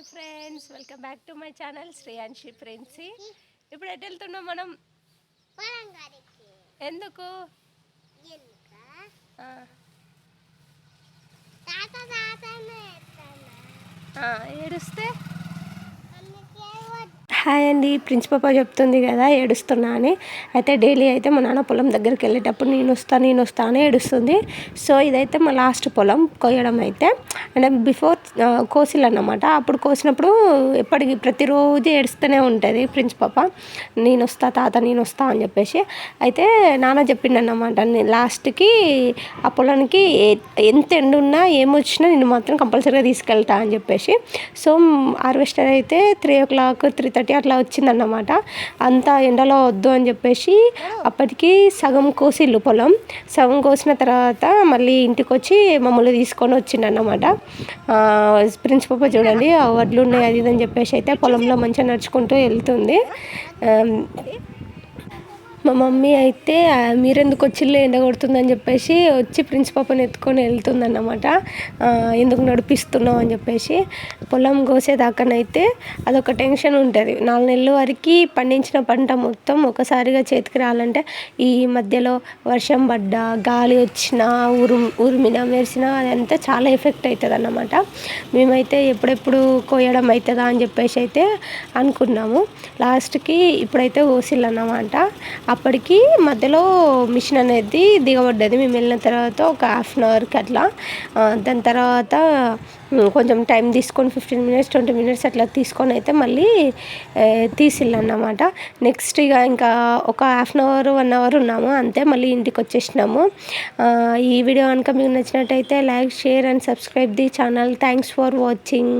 Hi friends welcome back to my channel Shreyanshi ఫ్రెండ్సీ ఇప్పుడు ఎటు వెళ్తున్నాం మనం? ఎందుకు? ఏడుస్తే? హాయ్ అండి ప్రిన్స్ పాప చెప్తుంది కదా ఏడుస్తున్నా అని. అయితే డైలీ అయితే మా నాన్న పొలం దగ్గరికి వెళ్ళేటప్పుడు నేను వస్తా నేను వస్తా అని ఏడుస్తుంది. సో ఇదైతే మా లాస్ట్ పొలం కొయ్యడం అయితే. అంటే బిఫోర్ కోసిల్ అన్నమాట అప్పుడు కోసినప్పుడు ఎప్పటికీ ప్రతిరోజు ఏడుస్తూనే ఉంటుంది ప్రిన్స్ పాప. నేను వస్తా తాత నేను వస్తా అని చెప్పేసి. అయితే నాన్న చెప్పిండన్నమాట లాస్ట్కి ఆ పొలానికి ఎంత ఎండ ఉన్నా ఏమొచ్చినా నేను మాత్రం కంపల్సరీగా తీసుకెళ్తా అని చెప్పేసి. సో హార్వెస్టర్ అయితే three o'clock three thirty అట్లా వచ్చిందన్నమాట. అంత ఎండలో వద్దు అని చెప్పేసి అప్పటికి సగం కోసిల్లు పొలం. సగం కోసిన తర్వాత మళ్ళీ ఇంటికి వచ్చి మమ్మల్ని తీసుకొని వచ్చిండన్నమాట. ప్రిన్స్ చూడండి ఆ వడ్లు ఉన్నాయి అది ఇది అని చెప్పేసి అయితే పొలంలో మంచిగా నడుచుకుంటూ వెళ్తుంది. మా మమ్మీ అయితే మీరెందుకు వచ్చిల్లే ఎండ కొడుతుందని చెప్పేసి వచ్చి ప్రిన్స్ పాపని ఎత్తుకొని వెళ్తుందన్నమాట. ఎందుకు నడిపిస్తున్నావు? అని చెప్పేసి పొలం కోసేదాకానైతే అదొక టెన్షన్ ఉంటుంది. నాలుగు నెలల వరకు పండించిన పంట మొత్తం ఒకసారిగా చేతికి రావాలంటే ఈ మధ్యలో వర్షం పడ్డా గాలి వచ్చినా ఉరు ఉరిమినా మెరిసినా అదంతా చాలా ఎఫెక్ట్ అవుతుంది అన్నమాట మేమైతే ఎప్పుడెప్పుడు కోయడం అవుతుందా అని చెప్పేసి అయితే అనుకున్నాము. లాస్ట్కి ఇప్పుడైతే కోసిల్లు అన్నమాట అప్పటికి మధ్యలో మిషన్ అనేది దిగబడ్డది. మేము వెళ్ళిన తర్వాత ఒక హాఫ్ అన్ అవర్కి అట్లా. దాని తర్వాత కొంచెం టైం తీసుకొని ఫిఫ్టీన్ మినిట్స్ ట్వంటీ మినిట్స్ అట్లా తీసుకొని అయితే మళ్ళీ ఏ, తీసిల్లు అన్నమాట నెక్స్ట్ ఇక ఇంకా ఒక half an hour one hour ఉన్నాము. అంతే మళ్ళీ ఇంటికి వచ్చేసినాము. ఈ వీడియో కనుక మీకు నచ్చినట్టయితే like share and subscribe the channel thanks for watching